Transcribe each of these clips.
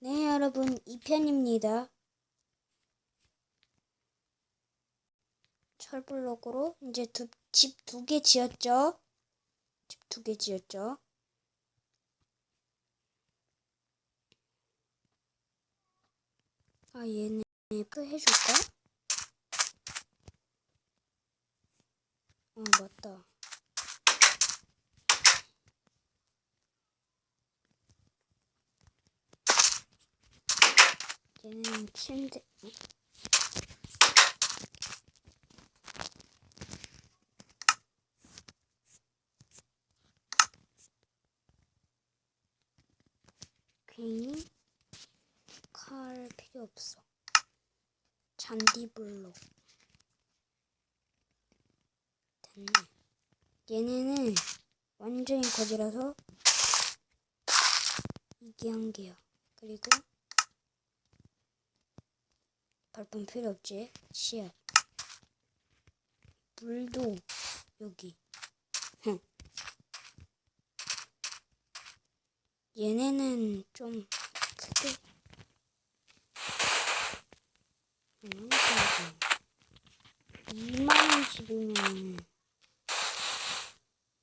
네, 여러분, 2편입니다. 철블록으로 이제 두, 집두 개 지었죠? 집 두 개 지었죠? 아, 얘네 그 해줄까? 어, 맞다. 얘는 침대, 어? 괜히 칼 필요 없어. 잔디블록. 됐네. 얘네는 완전히 거지라서 이게 한 개야. 그리고 발품 필요 없지? 씨앗. 물도 여기. 흥. 얘네는 좀 크게. 음, 2만원 집이면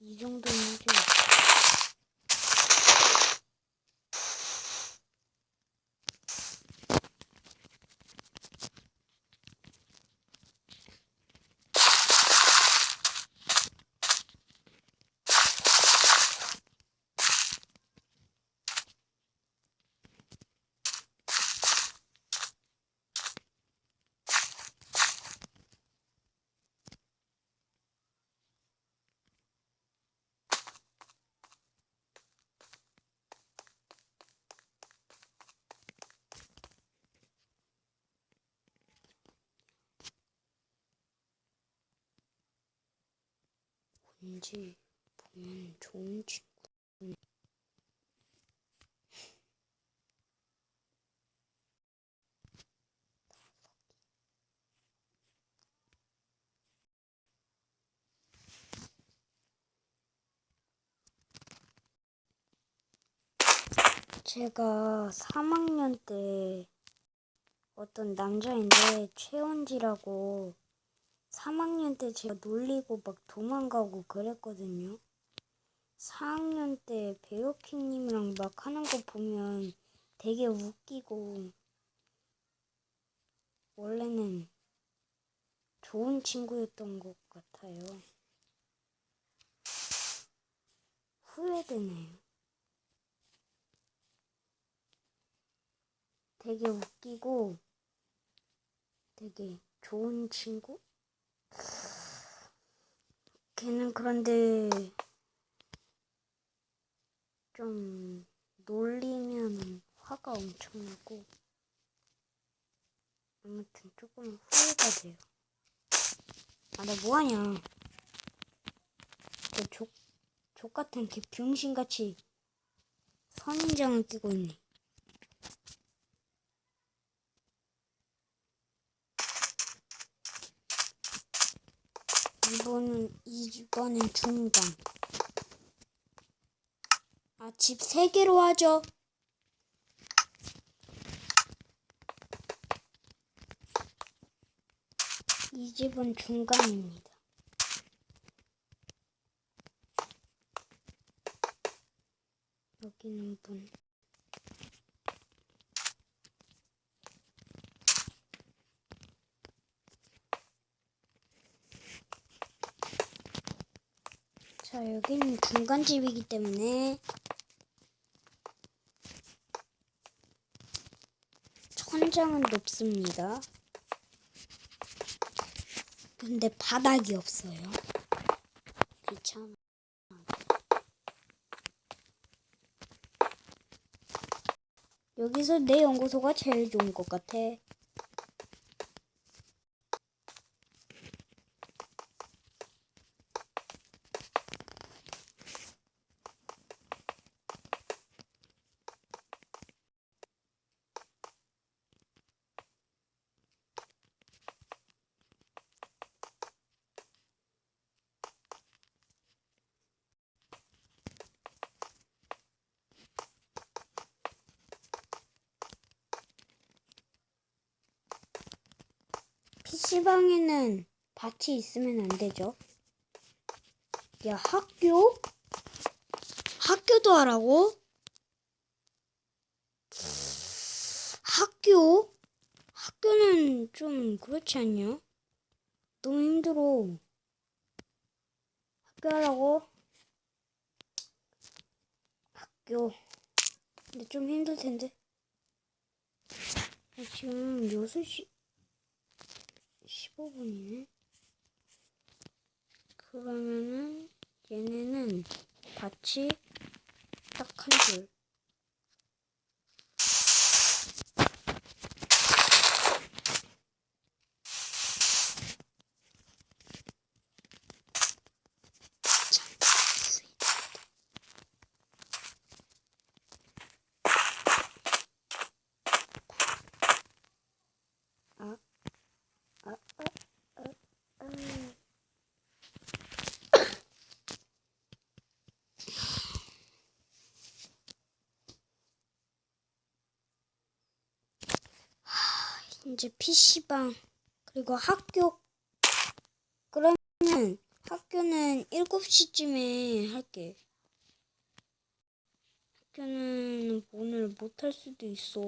이 정도는 돼. 왠지 보면 좋은 친구. 제가 3학년 때 어떤 남자인데 최원지라고 3학년 때 제가 놀리고 막 도망가고 그랬거든요. 4학년 때 베어킹님이랑 막 하는 거 보면 되게 웃기고 원래는 좋은 친구였던 것 같아요. 후회되네요. 되게 웃기고 되게 좋은 친구? 걔는 그런데 좀 놀리면 화가 엄청 나고 아무튼 조금 후회가 돼요. 아, 나 뭐하냐. 저 족, 족 같은 개 병신같이 선인장을 끼고 있네. 이번은 이번엔 중간. 아, 집 세 개로 하죠. 이 집은 중간입니다. 여기는 문. 자, 여기는 중간집이기 때문에 천장은 높습니다. 근데 바닥이 없어요. 귀찮아. 여기서 내 연구소가 제일 좋은 것 같아. PC방에는 밭이 있으면 안 되죠. 야, 학교? 학교도 하라고? 학교? 학교는 좀 그렇지 않냐? 너무 힘들어. 학교 하라고? 학교. 근데 좀 힘들 텐데. 아, 지금 6시 15분이네. 그러면은 얘네는 밭이 딱 한 줄. 아, 아, 아, 아, 아. 이제 PC방 그리고 학교 그러면 학교는 7시쯤에 할게. 학교는 오늘 못 할 수도 있어.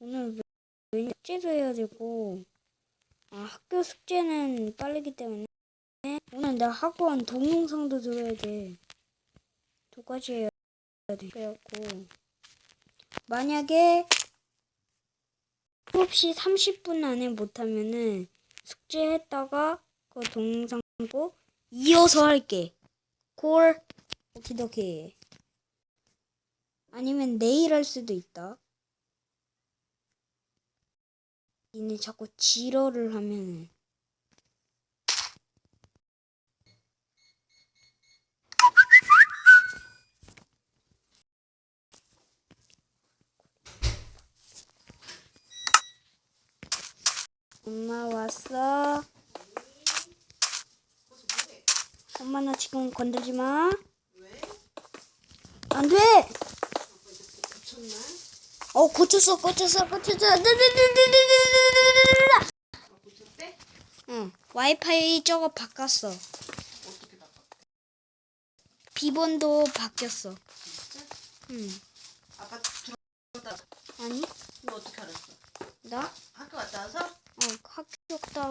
오늘 왜냐 숙제도 해야 되고. 아 학교 숙제는 빠르기 때문에. 오늘 나 학원 동영상도 들어야 돼 두 가지 해야 돼. 그래갖고. 만약에 7시 30분 안에 못하면은 숙제했다가 그 동영상 보고 이어서 할게. 콜. 오키도키. 아니면 내일 할 수도 있다. 니네 자꾸 지러를 하면 엄마 왔어. 엄마 나 지금 건들지 마. 안 돼. 어 고쳤어 고쳤어 고쳤어. 응 와이파이 저거 바꿨어. 비번도 바뀌었어. 응. 아까 들어갔다. 아니.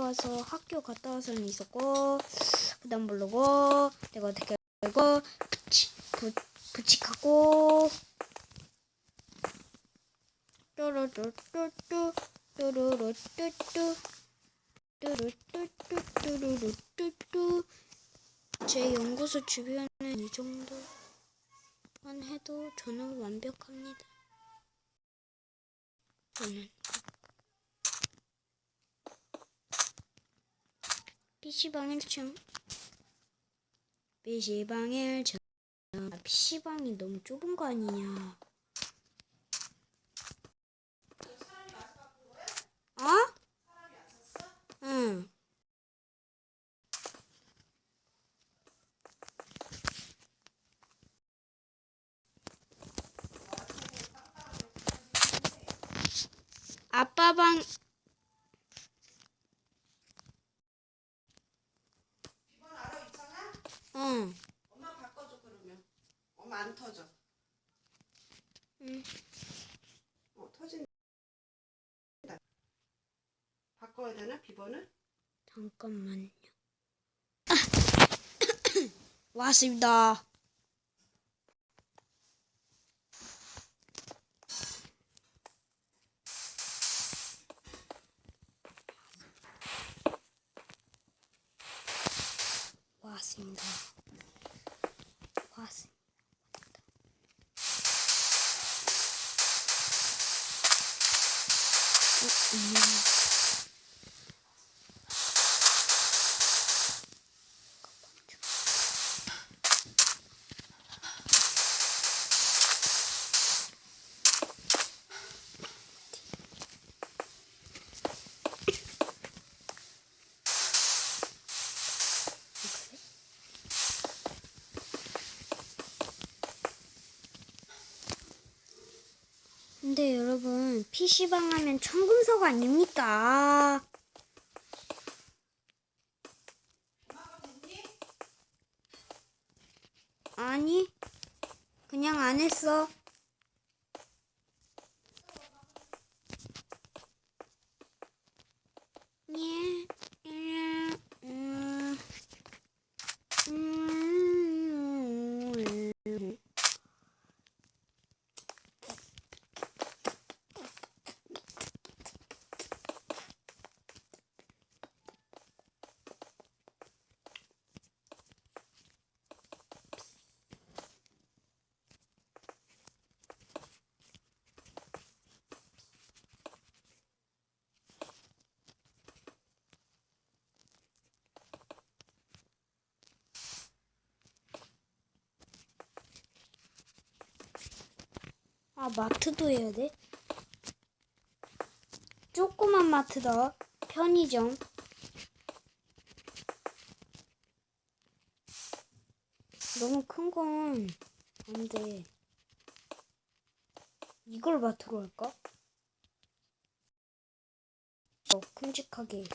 와서 학교 갔다 와서는 있었고 그다음 모르고 내가 어떻게 알고 부치 부 부칙하고. 뚜루루뚜뚜 뚜루루뚜뚜 뚜루뚜뚜뚜루루뚜뚜. 제 연구소 주변은 이 정도만 해도 저는 완벽합니다. 저는 PC방 1층 PC방 1층 아, PC방이 너무 좁은 거 아니냐. 어? 응. 아빠 방 이번 알아 있잖아? 응. 엄마 바꿔줘 그러면 엄마 안 터져 응. 어 터진다 바꿔야 되나 비번을? 잠깐만요. 왔습니다. 왔습니다. PC방 하면 청금석 아닙니까? 아니, 그냥 안 했어. 아, 마트도 해야 돼? 조그만 마트다. 편의점. 너무 큰 건 안 돼. 이걸 마트로 할까? 어, 큼직하게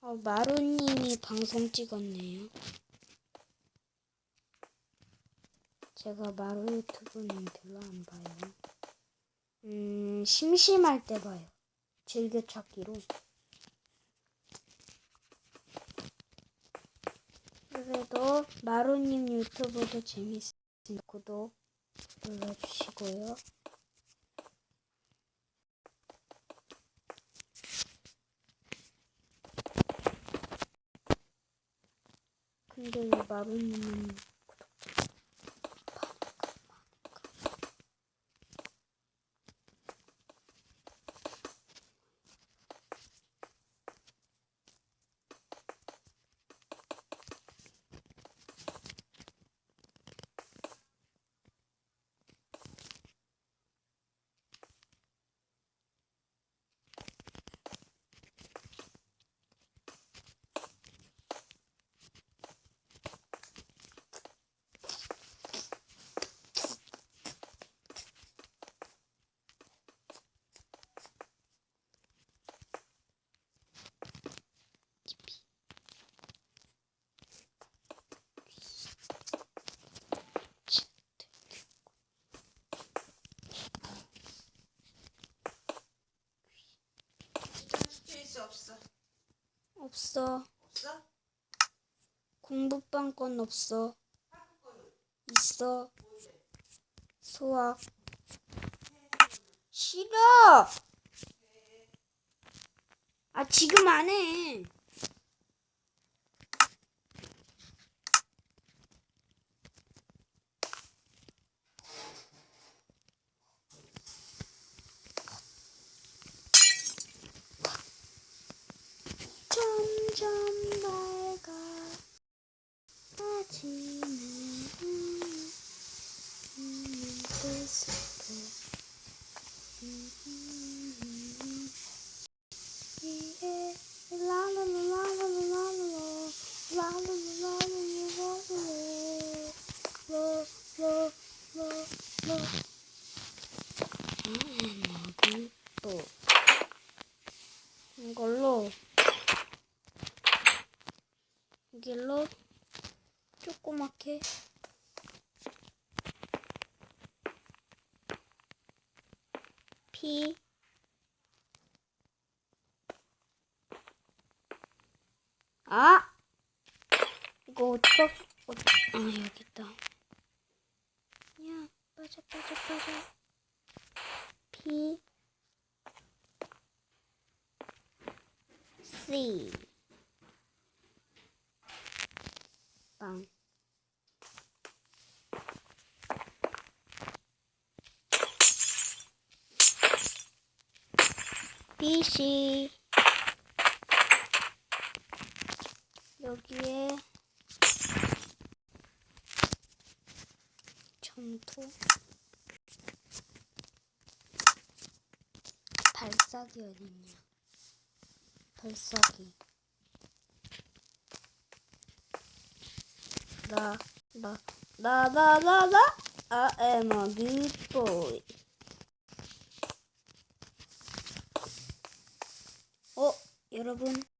어, 마루님이 방송 찍었네요. 제가 마루 유튜브는 별로 안 봐요. 음, 심심할 때 봐요. 즐겨찾기로. 그래도 마루님 유튜브도 재밌으니까 구독 눌러주시고요. 근데 왜 마루님은 구독자 많을까 많을까? 일단 숙제 있어 없어? 없어. 없어? 공부방 건 없어. 있어. 수학. 싫어. 아 지금 안 해. 또 이걸로 이걸로 조그맣게 피 아! 이거 어떡하, 어, 아, 여기 있다. 야, 빠져, 빠져, 빠져. P, C. 빵. B, C. 여기에 금토 발사기 어딨냐? 발사기. 나나 나 나나 I am a good boy. 어 여러분.